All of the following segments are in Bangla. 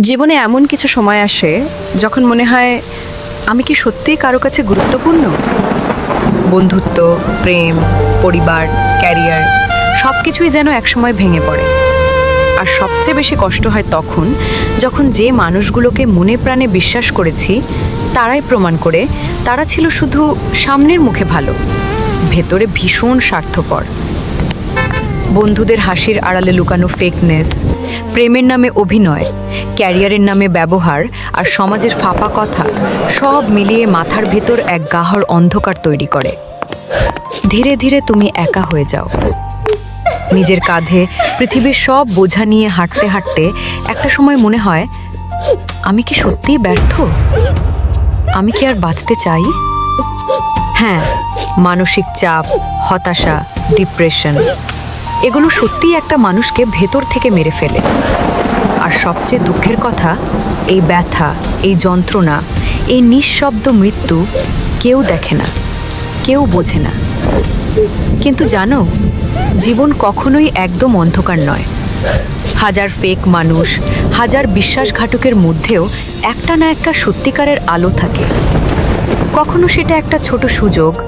জীবনে এমন কিছু সময় আসে যখন মনে হয়, আমি কি সত্যিই কারও কাছে গুরুত্বপূর্ণ? বন্ধুত্ব, প্রেম, পরিবার, ক্যারিয়ার সব কিছুই যেন একসময় ভেঙে পড়ে। আর সবচেয়ে বেশি কষ্ট হয় তখন যখন যে মানুষগুলোকে মনে প্রাণে বিশ্বাস করেছি, তারাই প্রমাণ করে তারা ছিল শুধু সামনের মুখে ভালো, ভেতরে ভীষণ স্বার্থপর। বন্ধুদের হাসির আড়ালে লুকানো ফেকনেস প্রেমের নামে অভিনয়, ক্যারিয়ারের নামে ব্যবহার আর সমাজের ফাঁপা কথা সব মিলিয়ে মাথার ভেতর এক গাহর অন্ধকার তৈরি করে। ধীরে ধীরে তুমি একা হয়ে যাও। নিজের কাঁধে পৃথিবীর সব বোঝা নিয়ে হাঁটতে হাঁটতে একটা সময় মনে হয়, আমি কি সত্যিই ব্যর্থ? আমি কি আর বাঁচতে চাই? হ্যাঁ মানসিক চাপ, হতাশা ডিপ্রেশন এগুলো সত্যিই একটা মানুষকে ভেতর থেকে মেরে ফেলে। আর সবচেয়ে দুঃখের কথা, এই ব্যথা, এই যন্ত্রণা, এই নিঃশব্দ মৃত্যু কেউ দেখে না, কেউ বোঝে না। কিন্তু জানো, জীবন কখনোই একদম অন্ধকার নয়। হাজার ফেক মানুষ, হাজার বিশ্বাসঘাতকের মধ্যেও একটা না একটা সত্যিকারের আলো থাকে। কখনো সেটা একটা ছোট সুযোগ,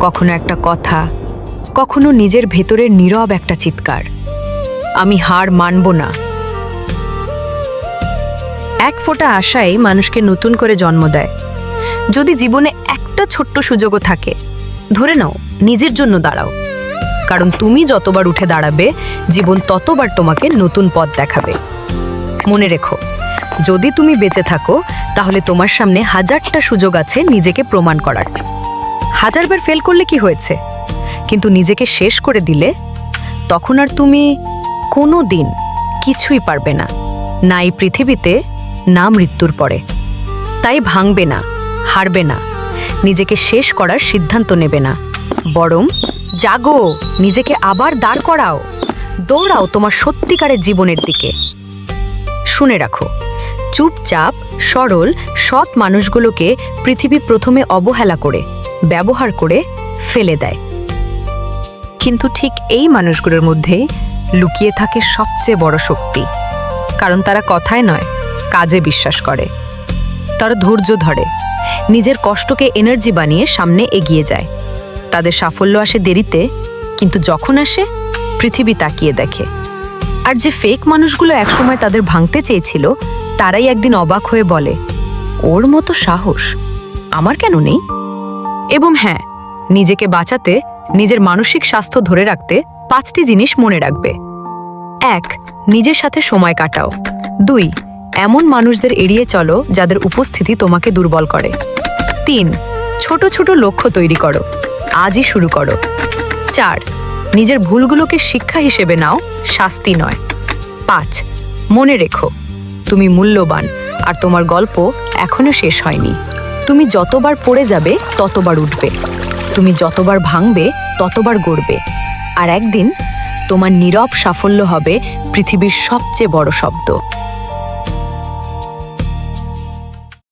কখনো একটা কথা কখনো নিজের ভেতরের নীরব একটা চিৎকার। আমি হার মানব না। এক ফোঁটা আশাই মানুষকে নতুন করে জন্ম দেয়। যদি জীবনে একটা ছোট্ট সুযোগও থাকে, ধরে নাও, নিজের জন্য দাঁড়াও। কারণ তুমি যতবার উঠে দাঁড়াবে, জীবন ততবার তোমাকে নতুন পথ দেখাবে। মনে রেখো, যদি তুমি বেঁচে থাকো, তাহলে তোমার সামনে হাজারটা সুযোগ আছে নিজেকে প্রমাণ করার। হাজারবার ফেল করলে কি হয়েছে? কিন্তু নিজেকে শেষ করে দিলে, তখন আর তুমি কোনো দিন কিছুই পারবে না। না এই পৃথিবীতে, না মৃত্যুর পরে। তাই ভাঙবে না, হারবে না, নিজেকে শেষ করার সিদ্ধান্ত নেবে না। বরং, জাগো, নিজেকে আবার দাঁড় করাও, দৌড়াও তোমার সত্যিকারের জীবনের দিকে। শুনে রাখো, চুপচাপ, সরল, সৎ মানুষগুলোকে পৃথিবী প্রথমে অবহেলা করে, ব্যবহার করে ফেলে দেয়। কিন্তু ঠিক এই মানুষগুলোর মধ্যে লুকিয়ে থাকে সবচেয়ে বড় শক্তি। কারণ তারা কথায় নয়, কাজে বিশ্বাস করে। তারা ধৈর্য ধরে। নিজের কষ্টকে এনার্জি বানিয়ে সামনে এগিয়ে যায়। তাদের সাফল্য আসে দেরিতে, কিন্তু যখন আসে, পৃথিবী তাকিয়ে দেখে। আর যে ফেক মানুষগুলো একসময় তাদের ভাঙতে চেয়েছিল, তারাই একদিন অবাক হয়ে বলে, ওর মতো সাহস, আমার কেন নেই? এবং হ্যাঁ নিজেকে বাঁচাতে নিজের মানসিক স্বাস্থ্য ধরে রাখতে পাঁচটি জিনিস মনে রাখবে। এক, নিজের সাথে সময় কাটাও। দুই, এমন মানুষদের এড়িয়ে চলো যাদের উপস্থিতি তোমাকে দুর্বল করে। তিন, ছোট ছোট লক্ষ্য তৈরি করো। আজই শুরু করো। চার, নিজের ভুলগুলোকে শিক্ষা হিসেবে নাও, শাস্তি নয়। পাঁচ, মনে রেখো, তুমি মূল্যবান আর তোমার গল্প এখনও শেষ হয়নি। তুমি যতবার পড়ে যাবে, ততবার উঠবে। তুমি যতবার ভাঙবে, ততবার গড়বে। আর একদিন তোমার নীরব সাফল্য হবে পৃথিবীর সবচেয়ে বড় শব্দ।